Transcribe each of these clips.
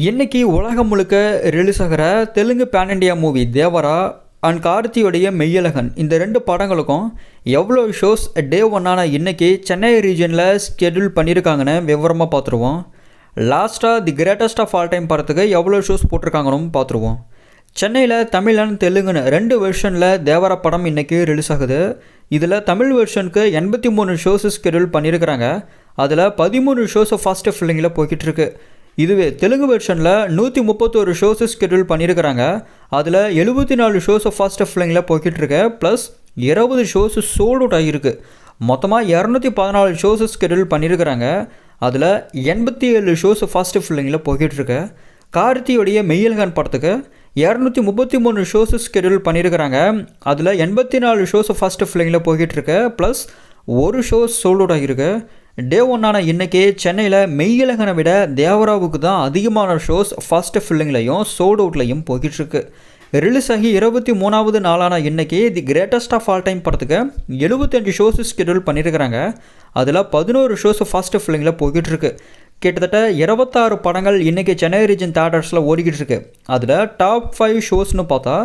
இன்னைக்கு உலகம் முழுக்க ரிலீஸ் ஆகிற Telugu pan India movie Devara and கார்த்தியோடைய Meiyazhagan. இந்த ரெண்டு படங்களுக்கும் எவ்வளோ ஷோஸ் டே ஒன்னான இன்னைக்கு சென்னை ரீஜனில் ஸ்கெடியூல் பண்ணியிருக்காங்கன்னு விவரமாக பார்த்துருவோம். லாஸ்ட்டாக the greatest of all time படத்துக்கு எவ்வளோ ஷோஸ் போட்டிருக்காங்கன்னு பார்த்துருவோம். சென்னையில் தமிழ் அண்ட் தெலுங்குன்னு ரெண்டு வெர்ஷனில் தேவரா படம் இன்றைக்கி ரிலீஸ் ஆகுது. இதில் தமிழ் வெர்ஷனுக்கு எண்பத்தி மூணு ஷோஸ் ஸ்கெடியூல் பண்ணியிருக்கிறாங்க அதில் பதிமூணு ஷோஸ் ஃபஸ்ட்டு ஃபில்லிங்கில் போய்கிட்டு இருக்குது இதுவே தெலுங்கு வெர்ஷனில் நூற்றி முப்பத்தோரு ஷோஸ் ஸ்கெடியூல் பண்ணியிருக்கிறாங்க அதில் எழுபத்தி நாலு ஷோஸ் ஃபர்ஸ்ட் ஃபில்லிங்கில் போய்கிட்டு இருக்கு ப்ளஸ் இருபது ஷோஸ் சோல்ட் அவுட் ஆகியிருக்கு. மொத்தமாக இரநூத்தி பதினாலு ஷோஸ் ஸ்கெடியூல் பண்ணியிருக்கிறாங்க அதில் எண்பத்தி ஏழு ஷோஸ் ஃபர்ஸ்ட் ஃபில்லிங்கில் போய்கிட்டு இருக்கு கார்த்தியோடைய மெய்யல்கான் படத்துக்கு இரநூத்தி முப்பத்தி மூணு ஷோஸ் ஸ்கெடியூல் பண்ணியிருக்கிறாங்க அதில் எண்பத்தி நாலு ஷோஸ் ஃபஸ்ட்டு ஃபில்லிங்கில் போய்கிட்டு இருக்கு ப்ளஸ் ஒரு ஷோ சோல்ட் அவுட் ஆகியிருக்கு. டே ஒன்னான இன்னைக்கு சென்னையில் மெய்யழகனை விட தேவராவுக்கு தான் அதிகமான ஷோஸ் ஃபஸ்ட்டு ஃபில்லிங்லையும் சோல்ட் அவுட்லையும் போய்கிட்டுருக்கு ரிலீஸ் ஆகி இருபத்தி மூணாவது நாளான இன்னைக்கு the greatest of all time படத்துக்கு எழுபத்தஞ்சு ஷோஸ் ஸ்கெடியூல் பண்ணியிருக்கிறாங்க அதில் பதினோரு ஷோஸ் ஃபஸ்ட்டு ஃபில்லிங்கில் போய்கிட்டுருக்கு கிட்டத்தட்ட இருபத்தாறு படங்கள் இன்றைக்கி சென்னை ரீஜன் தேட்டர்ஸில் ஓடிக்கிட்டு இருக்கு அதில் டாப் ஃபைவ் ஷோஸ்னு பார்த்தா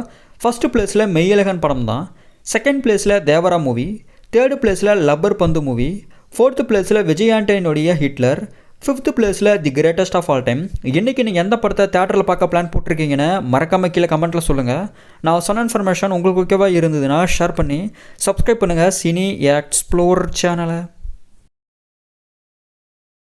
ஃபஸ்ட்டு பிளேஸில் மெய்யழகன் படம் தான் செகண்ட் பிளேஸில் தேவரா மூவி தேர்டு பிளேஸில் லப்பர் பந்து மூவி ஃபோர்த்து பிளேஸில் விஜய் ஆண்டனியோடைய ஹிட்லர். ஃபிஃப்த்து பிளேஸில் the greatest of all time இன்றைக்கி நீங்கள் எந்த படத்தை தேட்டரில் பார்க்க பிளான் போட்டிருக்கீங்கன்னு மறக்காம கீழே கமெண்ட்டில் சொல்லுங்கள் நான் சொன்ன இன்ஃபர்மேஷன் உங்களுக்கு ஓகேவாக இருந்ததுன்னா ஷேர் பண்ணி சப்ஸ்கிரைப் பண்ணுங்கள் சினி எக்ஸ்ப்ளோர் சேனலை